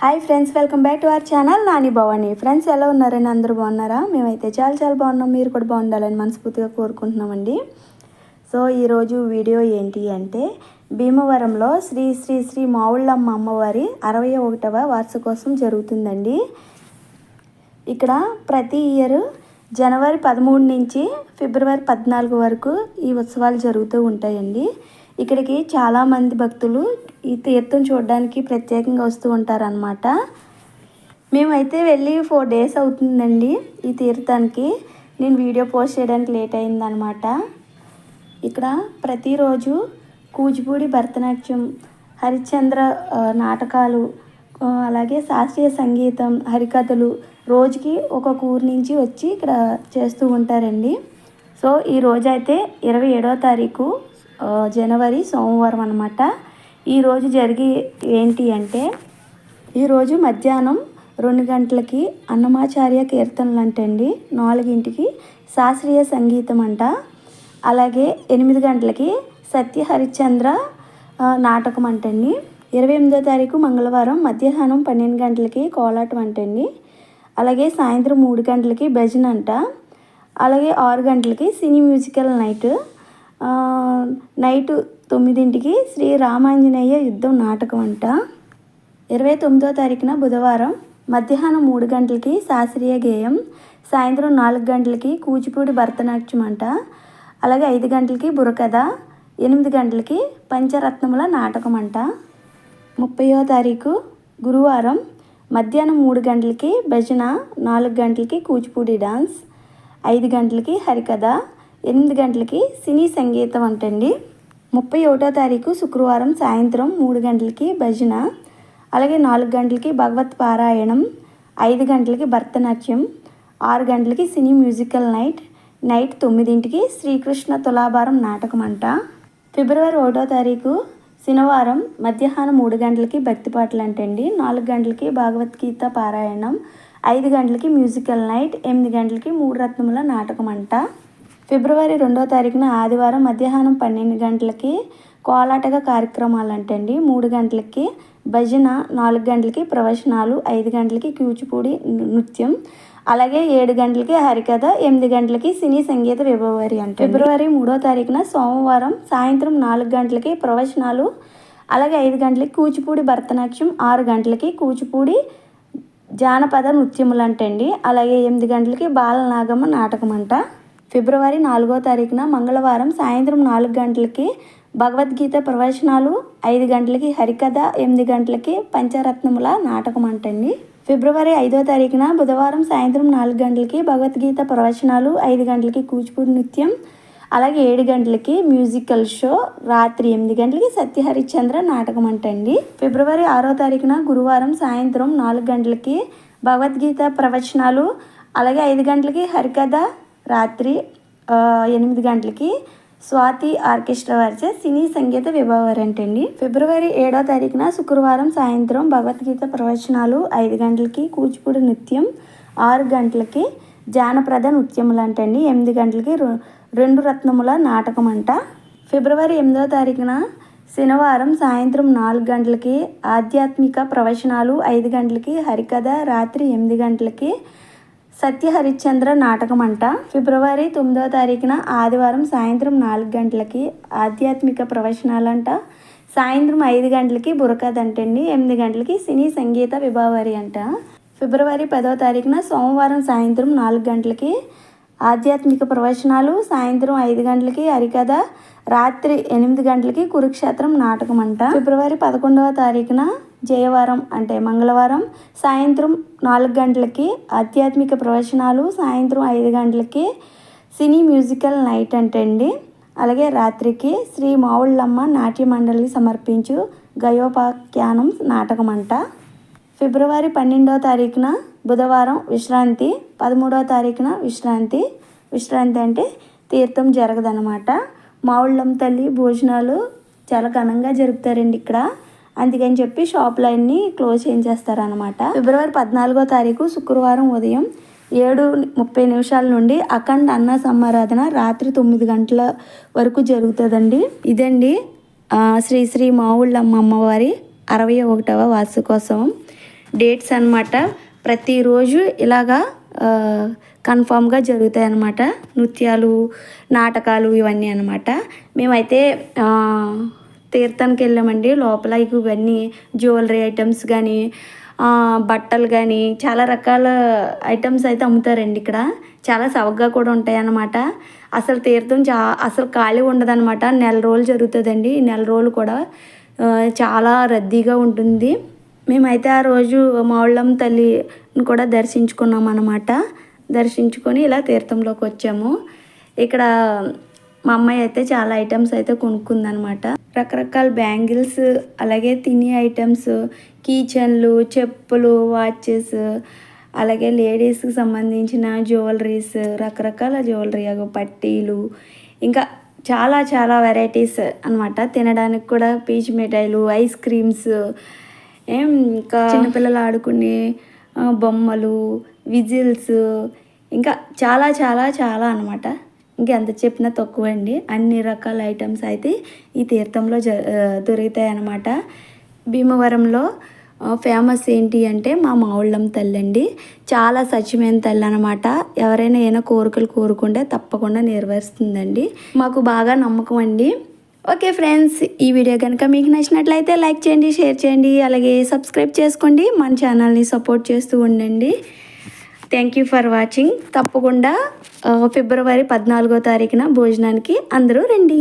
Hi friends welcome back to our channel Nani Bhavani friends ఎలా ఉన్నారని అందరూ బాగున్నారా? మేమైతే చాలా చాలా బాగున్నాం. మీరు కూడా బాగుండాలని మనస్ఫూర్తిగా కోరుకుంటున్నామండి. సో ఈరోజు వీడియో ఏంటి అంటే భీమవరంలో శ్రీ శ్రీ శ్రీ మావుళ్ళమ్మ అమ్మవారి అరవై ఒకటవ వార్షికోత్సవం జరుగుతుందండి. ఇక్కడ ప్రతి ఇయర్ జనవరి పదమూడు నుంచి ఫిబ్రవరి పద్నాలుగు వరకు ఈ ఉత్సవాలు జరుగుతూ ఉంటాయండి. ఇక్కడికి చాలామంది భక్తులు ఈ తీర్థం చూడడానికి ప్రత్యేకంగా వస్తూ ఉంటారనమాట మేమైతే వెళ్ళి ఫోర్ డేస్ అవుతుందండి ఈ తీర్థానికి. నేను వీడియో పోస్ట్ చేయడానికి లేట్ అయిందనమాట ఇక్కడ ప్రతిరోజు కూచిపూడి భరతనాట్యం హరిశ్చంద్ర నాటకాలు అలాగే శాస్త్రీయ సంగీతం హరికథలు రోజుకి ఒక్కొక్క ఊరు నుంచి వచ్చి ఇక్కడ చేస్తూ ఉంటారండి. సో ఈ రోజైతే అయితే ఇరవై ఏడో తారీఖు జనవరి సోమవారం అనమాట ఈరోజు జరిగి ఏంటి అంటే ఈరోజు మధ్యాహ్నం రెండు గంటలకి అన్నమాచార్య కీర్తనలు అంటండి నాలుగింటికి శాస్త్రీయ సంగీతం అంట అలాగే ఎనిమిది గంటలకి సత్య హరిశ్చంద్ర నాటకం అంటండి ఇరవై ఎనిమిదో తారీఖు మంగళవారం మధ్యాహ్నం పన్నెండు గంటలకి కోలాటం అంటండి అలాగే సాయంత్రం మూడు గంటలకి భజన అంట అలాగే ఆరు గంటలకి cine musical night. Night night తొమ్మిదింటికి శ్రీ రామాంజనేయ యుద్ధం నాటకం అంట ఇరవై తొమ్మిదో తారీఖున బుధవారం మధ్యాహ్నం మూడు గంటలకి శాస్త్రీయ గేయం సాయంత్రం నాలుగు గంటలకి కూచిపూడి భరతనాట్యం అంట అలాగే ఐదు గంటలకి బుర్రకథ ఎనిమిది గంటలకి పంచరత్నముల నాటకం అంట ముప్పయో తారీఖు గురువారం మధ్యాహ్నం మూడు గంటలకి భజన నాలుగు గంటలకి కూచిపూడి డాన్స్ ఐదు గంటలకి హరికథ ఎనిమిది గంటలకి సినీ సంగీతం అంటండి ముప్పై ఒకటో తారీఖు శుక్రవారం సాయంత్రం మూడు గంటలకి భజన అలాగే నాలుగు గంటలకి భగవత్ పారాయణం ఐదు గంటలకి భరతనాట్యం ఆరు గంటలకి సినీ మ్యూజికల్ నైట్ నైట్ తొమ్మిదింటికి శ్రీకృష్ణ తులాభారం నాటకం అంట ఫిబ్రవరి ఒకటో తారీఖు శనివారం మధ్యాహ్నం మూడు గంటలకి భక్తి పాటలు అంటండి నాలుగు గంటలకి భగవద్గీత పారాయణం ఐదు గంటలకి మ్యూజికల్ నైట్ ఎనిమిది గంటలకి మూడు రత్నముల నాటకం అంట ఫిబ్రవరి రెండో తారీఖున ఆదివారం మధ్యాహ్నం పన్నెండు గంటలకి కోలాటక కార్యక్రమాలు అంటండి మూడు గంటలకి భజన నాలుగు గంటలకి ప్రవచనాలు ఐదు గంటలకి కూచిపూడి నృత్యం అలాగే ఏడు గంటలకి హరికథ ఎనిమిది గంటలకి సినీ సంగీత ఫిబ్రవరి అంటే ఫిబ్రవరి మూడో తారీఖున సోమవారం సాయంత్రం నాలుగు గంటలకి ప్రవచనాలు అలాగే ఐదు గంటలకి కూచిపూడి భరతనాట్యం ఆరు గంటలకి కూచిపూడి జానపద నృత్యములు అంటండి అలాగే ఎనిమిది గంటలకి బాలనాగమ్మ నాటకం అంట ఫిబ్రవరి నాలుగో తారీఖున మంగళవారం సాయంత్రం నాలుగు గంటలకి భగవద్గీత ప్రవచనాలు ఐదు గంటలకి హరికథ ఎనిమిది గంటలకి పంచరత్నముల నాటకం అంటండి. ఫిబ్రవరి ఐదో తారీఖున బుధవారం సాయంత్రం నాలుగు గంటలకి భగవద్గీత ప్రవచనాలు ఐదు గంటలకి కూచిపూడి నృత్యం అలాగే ఏడు గంటలకి మ్యూజికల్ షో రాత్రి ఎనిమిది గంటలకి సత్య హరిశ్చంద్ర నాటకం అంటండి. ఫిబ్రవరి ఆరో తారీఖున గురువారం సాయంత్రం నాలుగు గంటలకి భగవద్గీత ప్రవచనాలు అలాగే ఐదు గంటలకి హరికథ రాత్రి ఎనిమిది గంటలకి స్వాతి ఆర్కెస్ట్రా వారిచే సినీ సంగీత విభావరి అండి ఫిబ్రవరి ఏడో తారీఖున శుక్రవారం సాయంత్రం భగవద్గీత ప్రవచనాలు ఐదు గంటలకి కూచిపూడి నృత్యం ఆరు గంటలకి జానపద నృత్యములు అంటండి. ఎనిమిది గంటలకి రెండు రత్నముల నాటకం అంట ఫిబ్రవరి ఎనిమిదో తారీఖున శనివారం సాయంత్రం నాలుగు గంటలకి ఆధ్యాత్మిక ప్రవచనాలు ఐదు గంటలకి హరికథ రాత్రి ఎనిమిది గంటలకి సత్య హరిశ్చంద్ర నాటకం అంట ఫిబ్రవరి తొమ్మిదవ తారీఖున ఆదివారం సాయంత్రం నాలుగు గంటలకి ఆధ్యాత్మిక ప్రవచనాలంట. సాయంత్రం ఐదు గంటలకి బుర్రకథ అంటండి ఎనిమిది గంటలకి సినీ సంగీత విభావరి అంట. ఫిబ్రవరి పదవ తారీఖున సోమవారం సాయంత్రం నాలుగు గంటలకి ఆధ్యాత్మిక ప్రవచనాలు సాయంత్రం ఐదు గంటలకి హరికథ రాత్రి ఎనిమిది గంటలకి కురుక్షేత్రం నాటకం అంట ఫిబ్రవరి పదకొండవ తారీఖున జయవారం అంటే మంగళవారం సాయంత్రం నాలుగు గంటలకి ఆధ్యాత్మిక ప్రవచనాలు సాయంత్రం ఐదు గంటలకి సినీ మ్యూజికల్ నైట్ అంటండి. అలాగే రాత్రికి శ్రీ మావుళ్ళమ్మ నాట్య మండలి సమర్పించు గయోపాఖ్యానం నాటకం అంట ఫిబ్రవరి పన్నెండవ తారీఖున బుధవారం విశ్రాంతి పదమూడవ తారీఖున విశ్రాంతి. విశ్రాంతి అంటే తీర్థం జరగదనమాట మావుళ్ళమ్మ తల్లి భోజనాలు చాలా ఘనంగా జరుపుతారండి ఇక్కడ. అందుకని చెప్పి షాపులన్నీ క్లోజ్ చేయించేస్తారనమాట ఫిబ్రవరి పద్నాలుగో తారీఖు శుక్రవారం ఉదయం ఏడు ముప్పై నిమిషాల నుండి అఖండ అన్న సమారాధన రాత్రి తొమ్మిది గంటల వరకు జరుగుతుందండి. ఇదండి ఆ, శ్రీ శ్రీ మావుళ్ళమ్మ అమ్మవారి అరవై ఒకటవ వార్షికోత్సవం. డేట్స్ అనమాట ప్రతిరోజు ఇలాగా కన్ఫామ్గా జరుగుతాయి అన్నమాట నృత్యాలు నాటకాలు ఇవన్నీ అనమాట మేమైతే తీర్థానికి వెళ్ళామండి లోపల ఇవన్నీ జ్యువెలరీ ఐటమ్స్ కానీ బట్టలు కానీ చాలా రకాల ఐటమ్స్ అయితే అమ్ముతారండి ఇక్కడ. చాలా సవగ్గా కూడా ఉంటాయి అన్నమాట అసలు తీర్థం చా అసలు ఖాళీ ఉండదన్నమాట. నెల రోజులు జరుగుతుందండి. నెల రోజులు కూడా చాలా రద్దీగా ఉంటుంది. మేమైతే ఆ రోజు మావుళ్ళమ్మ తల్లిని కూడా దర్శించుకున్నాం అన్నమాట దర్శించుకొని ఇలా తీర్థంలోకి వచ్చాము. ఇక్కడ మా అమ్మాయి అయితే చాలా ఐటమ్స్ అయితే కొనుక్కుందనమాట రకరకాల బ్యాంగిల్స్ అలాగే తినే ఐటమ్స్ కీచెన్లు చెప్పులు వాచెస్ అలాగే లేడీస్కి సంబంధించిన జ్యువెలరీస్ రకరకాల జ్యువెలరీ పట్టీలు ఇంకా చాలా చాలా వెరైటీస్ అన్నమాట. తినడానికి కూడా పీచు మిఠాయిలు ఐస్ క్రీమ్స్ ఏం ఇంకా చిన్నపిల్లలు ఆడుకునే బొమ్మలు విజిల్స్ ఇంకా చాలా చాలా చాలా అనమాట ఇంకెంత చెప్పినా తక్కువ అండి అన్ని రకాల ఐటమ్స్ అయితే ఈ తీర్థంలో జ దొరుకుతాయి అన్నమాట భీమవరంలో ఫేమస్ ఏంటి అంటే మా మావుళ్ళం తల్లి అండి చాలా సత్యమైన తల్లి అనమాట ఎవరైనా ఏమైనా కోరికలు కోరుకుంటే తప్పకుండా నెరవేరుస్తుందండి. మాకు బాగా నమ్మకం అండి. ఓకే ఫ్రెండ్స్ ఈ వీడియో కనుక మీకు నచ్చినట్లయితే లైక్ చేయండి షేర్ చేయండి అలాగే సబ్స్క్రైబ్ చేసుకోండి. మన ఛానల్ని సపోర్ట్ చేస్తూ ఉండండి. థ్యాంక్ యూ ఫర్ వాచింగ్ తప్పకుండా ఫిబ్రవరి పద్నాలుగో తారీఖున భోజనానికి అందరూ రండి.